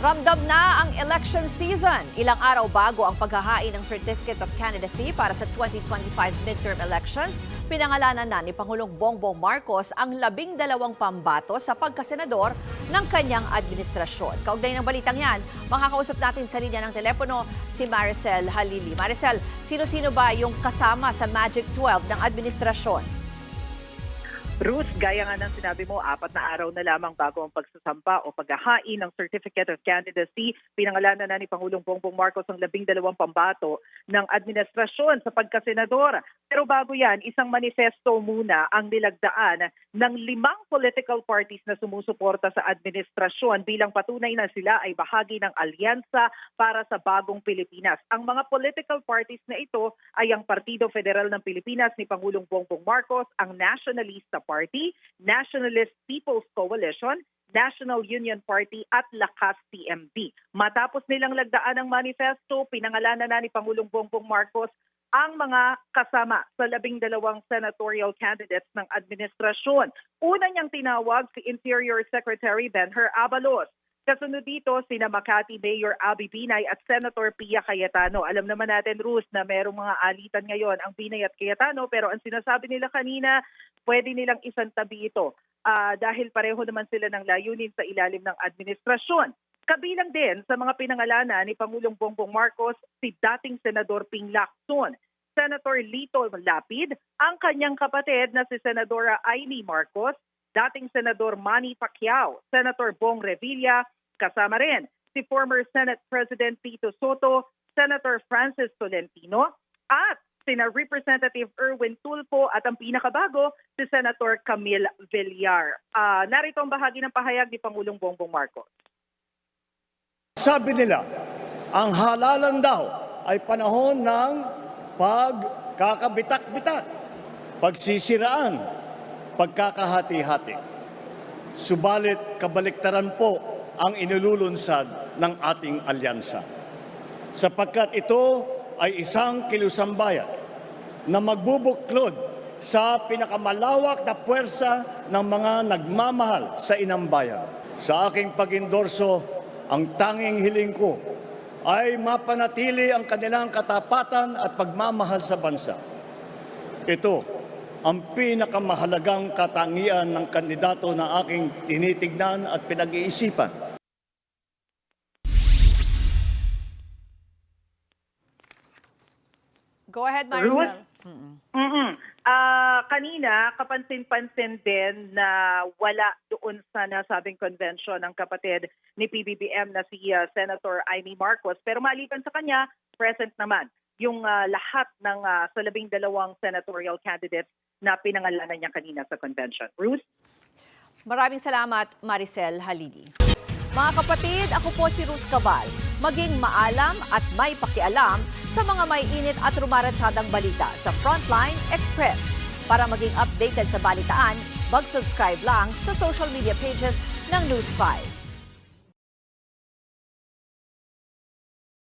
Ramdam na ang election season. Ilang araw bago ang paghahain ng Certificate of Candidacy para sa 2025 midterm elections, pinangalanan na ni Pangulong Bongbong Marcos ang labing dalawang pambato sa pagkasenador ng kanyang administrasyon. Kaugnay ng balitang yan, makakausap natin sa linya ng telepono si Maricel Halili. Maricel, sino-sino ba yung kasama sa Magic 12 ng administrasyon? Ruth, gaya nga ng sinabi mo, apat na araw na lamang bago ang pagsasampa o paghahain ng Certificate of Candidacy, pinangalanan na ni Pangulong Bongbong Marcos ang labing dalawang pambato ng administrasyon sa pagkasenador. Pero bago yan, isang manifesto muna ang nilagdaan ng limang political parties na sumusuporta sa administrasyon bilang patunay na sila ay bahagi ng alyansa para sa bagong Pilipinas. Ang mga political parties na ito ay ang Partido Federal ng Pilipinas ni Pangulong Bongbong Marcos, ang Nationalista Party, Nationalist People's Coalition, National Union Party at Lakas TMB. Matapos nilang lagdaan ang manifesto, pinangalanan na ni Pangulong Bongbong Marcos ang mga kasama sa labing dalawang senatorial candidates ng administrasyon. Una niyang tinawag si Interior Secretary Benher Abalos. Kasunod dito, sina Makati Mayor Abby Binay at Senator Pia Cayetano. Alam naman natin, Ruth, na merong mga alitan ngayon ang Binay at Cayetano, pero ang sinasabi nila kanina, pwede nilang isantabi ito ah, dahil pareho naman sila ng layunin sa ilalim ng administrasyon. Kabilang din sa mga pinangalanan ni Pangulong Bongbong Marcos si dating Senador Ping Lacson, Senator Lito Lapid, ang kanyang kapatid na si Senadora Aimee Marcos, dating Senador Manny Pacquiao, Senator Bong Revilla, kasama rin si former Senate President Tito Soto, Senator Francis Tolentino, at sina Representative Erwin Tulfo at ang pinakabago, si Senator Camille Villar. Ah, narito ang bahagi ng pahayag ni Pangulong Bongbong Marcos. Sabi nila, ang halalan daw ay panahon ng pagkakabitak-bitak, pagsisiraan, pagkakahati-hati. Subalit kabaliktaran po ang inululunsad ng ating alyansa. Sapagkat ito ay isang kilusambayan na magbubuklod sa pinakamalawak na puwersa ng mga nagmamahal sa inambayan. Sa aking pag-endorso, ang tanging hiling ko ay mapanatili ang kanilang katapatan at pagmamahal sa bansa. Ito ang pinakamahalagang katangian ng kandidato na aking tinitignan at pinag-iisipan. Go ahead, Maricel. mm Ah, kanina, kapansin-pansin din na wala doon sa nasabing convention ng kapatid ni PBBM na si ah, Senator Amy Marcos. Pero maliban sa kanya, present naman yung ah, lahat ng ah, sa labing dalawang senatorial candidates na pinangalanan niya kanina sa convention. Bruce? Maraming salamat, Maricel Halili. Mga kapatid, ako po si Ruth Cabal. Maging maalam at may pakialam sa mga may init at rumaratsyadang balita sa Frontline Express. Para maging updated sa balitaan, mag-subscribe lang sa social media pages ng News 5.